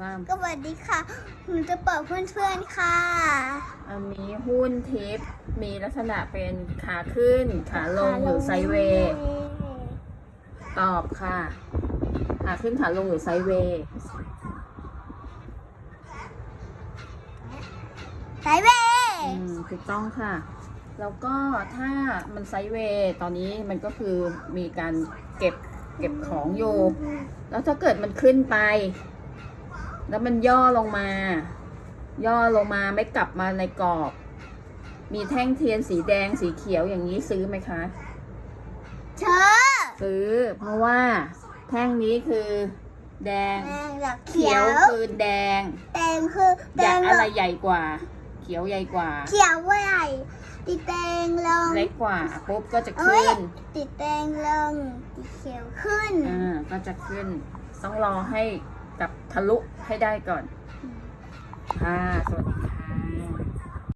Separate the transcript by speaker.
Speaker 1: สาม
Speaker 2: สวัสดีค่ะหนูจะบอกเพื่อนๆค่ะ
Speaker 1: อันนี้หุ้นทิปมีลักษณะเป็นขาขึ้น ขาลงหรือไซด์เวย์ตอบค่ะ ขาขึ้นขาลงหรือไซด์เวย์
Speaker 2: ไซด์เวย์
Speaker 1: อืมถูกต้องค่ะ แล้วก็ถ้ามันไซด์เวย์ตอนนี้มันก็คือมีการเก็บเก็บของอยู่ แล้วถ้าเกิดมันขึ้นไป แล้วมันย่อลงมา ย่อลงมาไม่กลับมาในกรอบ มีแท่งเทียนสีแดงสีเขียวอย่างนี้ซื้อไหมคะ
Speaker 2: เธอ
Speaker 1: ซื้อ เพราะว่าแท่งนี้คือ แดง
Speaker 2: แดงหลัก
Speaker 1: เขี
Speaker 2: เขี
Speaker 1: ย
Speaker 2: ยวว
Speaker 1: คือแดง
Speaker 2: แดงคือแด
Speaker 1: ใหญ่
Speaker 2: ง
Speaker 1: อะไรใหญ่กว่า เขียวใหญ่กว่า
Speaker 2: เขียวว่าใหญ่ติดแดงลง
Speaker 1: เล็กกว่าปุ๊บก็จะ
Speaker 2: เอ้
Speaker 1: ขึ้
Speaker 2: ย
Speaker 1: น
Speaker 2: ติดแดงลงติดเขียวขึ้น
Speaker 1: อ่าก็จะขึ้น ต้องรอให้ กับทะลุให้ได้ก่อน ค่าสวัสดีค่ะ